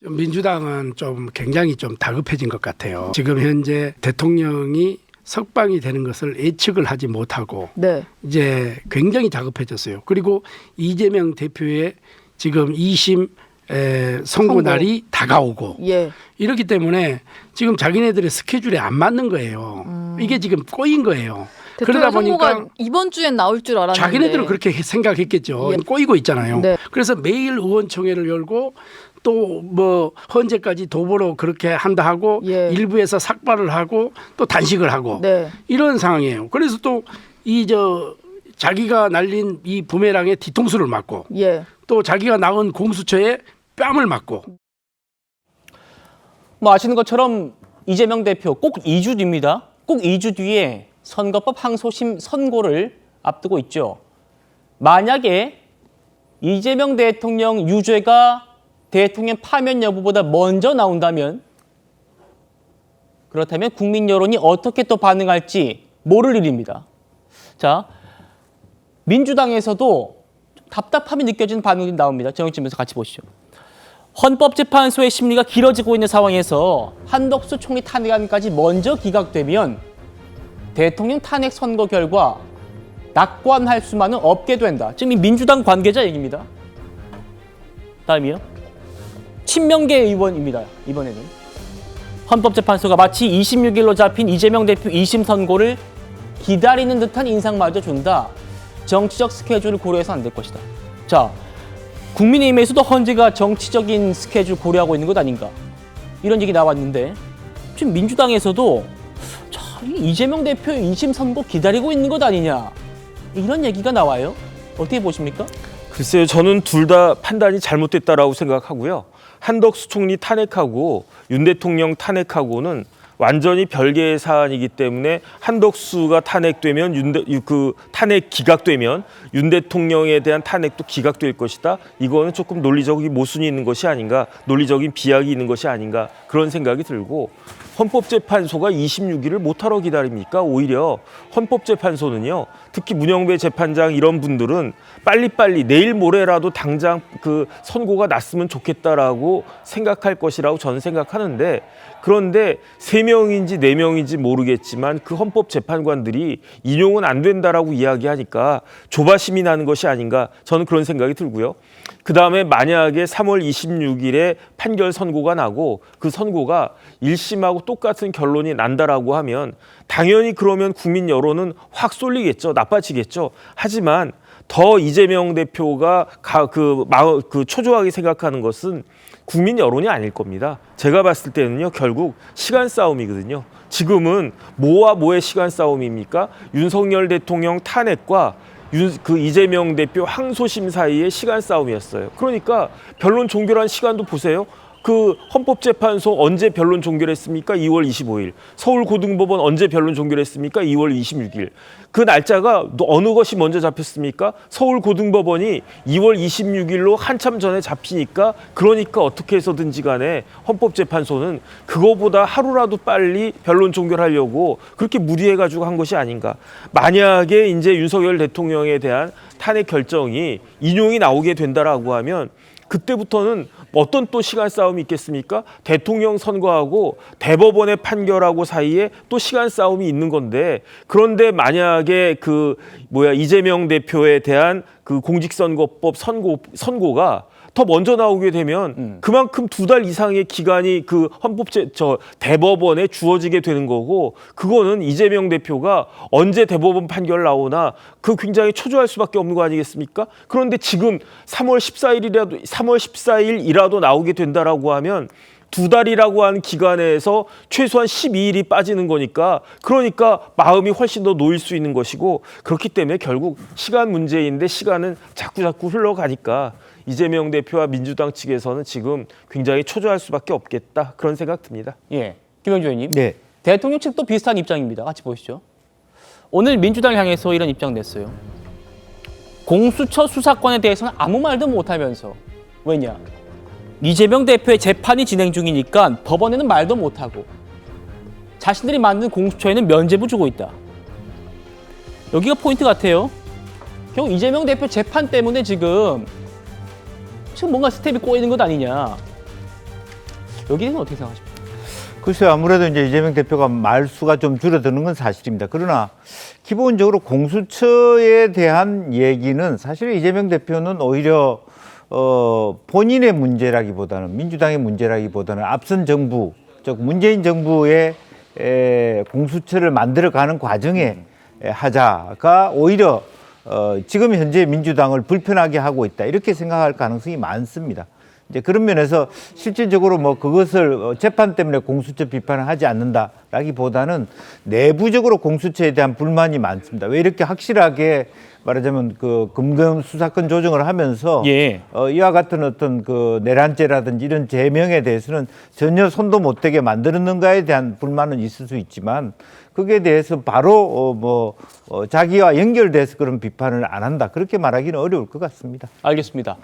민주당은 좀 굉장히 좀 다급해진 것 같아요. 지금 현재 대통령이 석방이 되는 것을 예측을 하지 못하고 네. 이제 굉장히 다급해졌어요. 그리고 이재명 대표의 지금 2심 에, 선고. 날이 다가오고 예. 이렇기 때문에 지금 자기네들의 스케줄에 안 맞는 거예요. 이게 지금 꼬인 거예요. 그러다 음. 보니까 이번 주엔 나올 줄 알았는데 자기네들은 그렇게 생각했겠죠. 예. 꼬이고 있잖아요. 네. 그래서 매일 의원총회를 열고 또 뭐 헌재까지 도보로 그렇게 한다 하고 예. 일부에서 삭발을 하고 또 단식을 하고 네. 이런 상황이에요. 그래서 또 이 저 자기가 날린 이 부메랑에 뒤통수를 맞고 예. 또 자기가 낳은 공수처에 뺨을 맞고 뭐 아시는 것처럼 이재명 대표 꼭 2주 뒤입니다. 꼭 2주 뒤에 선거법 항소심 선고를 앞두고 있죠. 만약에 이재명 대통령 유죄가 대통령 파면 여부보다 먼저 나온다면 그렇다면 국민 여론이 어떻게 또 반응할지 모를 일입니다. 자, 민주당에서도 좀 답답함이 느껴지는 반응이 나옵니다. 정영진에서 같이 보시죠. 헌법재판소의 심리가 길어지고 있는 상황에서 한덕수 총리 탄핵안까지 먼저 기각되면 대통령 탄핵 선거 결과 낙관할 수만은 없게 된다. 지금 이 민주당 관계자 얘기입니다. 다음이요. 친명계 의원입니다. 이번에는 헌법재판소가 마치 26일로 잡힌 이재명 대표 2심 선고를 기다리는 듯한 인상마저 준다. 정치적 스케줄을 고려해서 안 될 것이다. 자, 국민의힘에서도 헌재가 정치적인 스케줄 고려하고 있는 것 아닌가 이런 얘기 나왔는데 지금 민주당에서도 자, 이 이재명 대표 2심 선고 기다리고 있는 것 아니냐 이런 얘기가 나와요. 어떻게 보십니까? 글쎄요, 저는 둘 다 판단이 잘못됐다라고 생각하고요. 한덕수 총리 탄핵하고 윤 대통령 탄핵하고는 완전히 별개의 사안이기 때문에 한덕수가 탄핵되면 윤 대, 그 탄핵 기각되면 윤 대통령에 대한 탄핵도 기각될 것이다. 이거는 조금 논리적인 모순이 있는 것이 아닌가, 논리적인 비약이 있는 것이 아닌가 그런 생각이 들고 헌법재판소가 26일을 못하러 기다립니까? 오히려 헌법재판소는요, 특히 문영배 재판장 이런 분들은 빨리빨리 내일 모레라도 당장 그 선고가 났으면 좋겠다라고 생각할 것이라고 저는 생각하는데 그런데 세 명인지 네 명인지 모르겠지만 그 헌법재판관들이 인용은 안 된다라고 이야기하니까 조바심이 나는 것이 아닌가 저는 그런 생각이 들고요. 그 다음에 만약에 3월 26일에 판결 선고가 나고 그 선고가 1심하고 똑같은 결론이 난다라고 하면 당연히 그러면 국민 여론은 확 쏠리겠죠. 나빠지겠죠. 하지만 더 이재명 대표가 가, 그, 마, 그 초조하게 생각하는 것은 국민 여론이 아닐 겁니다. 제가 봤을 때는요, 결국 시간 싸움이거든요. 지금은 뭐와 뭐의 시간 싸움입니까? 윤석열 대통령 탄핵과 윤, 그 이재명 대표 항소심 사이의 시간 싸움이었어요. 그러니까 변론 종결한 시간도 보세요. 그 헌법재판소 언제 변론 종결했습니까? 2월 25일. 서울고등법원 언제 변론 종결했습니까? 2월 26일. 그 날짜가 어느 것이 먼저 잡혔습니까? 서울고등법원이 2월 26일로 한참 전에 잡히니까 그러니까 어떻게 해서든지 간에 헌법재판소는 그거보다 하루라도 빨리 변론 종결하려고 그렇게 무리해가지고 한 것이 아닌가. 만약에 이제 윤석열 대통령에 대한 탄핵 결정이 인용이 나오게 된다라고 하면 그때부터는 어떤 또 시간 싸움이 있겠습니까? 대통령 선거하고 대법원의 판결하고 사이에 또 시간 싸움이 있는 건데 그런데 만약에 그 뭐야 이재명 대표에 대한 그 공직선거법 선고 선고가 더 먼저 나오게 되면 그만큼 두 달 이상의 기간이 그 헌법제 저 대법원에 주어지게 되는 거고 그거는 이재명 대표가 언제 대법원 판결 나오나 그 굉장히 초조할 수밖에 없는 거 아니겠습니까? 그런데 지금 3월 14일이라도 3월 14일이라도 나오게 된다라고 하면 두 달이라고 하는 기간에서 최소한 12일이 빠지는 거니까 그러니까 마음이 훨씬 더 놓일 수 있는 것이고 그렇기 때문에 결국 시간 문제인데 시간은 자꾸 자꾸 흘러가니까 이재명 대표와 민주당 측에서는 지금 굉장히 초조할 수밖에 없겠다 그런 생각 듭니다. 예, 김영주 의원님. 네. 대통령 측도 비슷한 입장입니다. 같이 보시죠. 오늘 민주당 향해서 이런 입장 냈어요. 공수처 수사권에 대해서는 아무 말도 못하면서 왜냐? 이재명 대표의 재판이 진행 중이니까 법원에는 말도 못하고 자신들이 만든 공수처에는 면죄부 주고 있다. 여기가 포인트 같아요. 결국 이재명 대표 재판 때문에 지금 지금 뭔가 스텝이 꼬이는 것 아니냐. 여기는 어떻게 생각하십니까? 글쎄요, 아무래도 이제 이재명 대표가 말수가 좀 줄어드는 건 사실입니다. 그러나 기본적으로 공수처에 대한 얘기는 사실 이재명 대표는 오히려 어, 본인의 문제라기보다는 민주당의 문제라기보다는 앞선 정부, 즉 문재인 정부의 에, 공수처를 만들어가는 과정에 에, 하자가 오히려 어, 지금 현재 민주당을 불편하게 하고 있다 이렇게 생각할 가능성이 많습니다. 이제 그런 면에서 실질적으로 뭐 그것을 어, 재판 때문에 공수처 비판을 하지 않는다라기보다는 내부적으로 공수처에 대한 불만이 많습니다. 왜 이렇게 확실하게 말하자면 그 금금 수사권 조정을 하면서 예. 어, 이와 같은 어떤 그 내란죄라든지 이런 제명에 대해서는 전혀 손도 못 대게 만들었는가에 대한 불만은 있을 수 있지만 그게 대해서 바로 어, 뭐 어, 자기와 연결돼서 그런 비판을 안 한다 그렇게 말하기는 어려울 것 같습니다. 알겠습니다.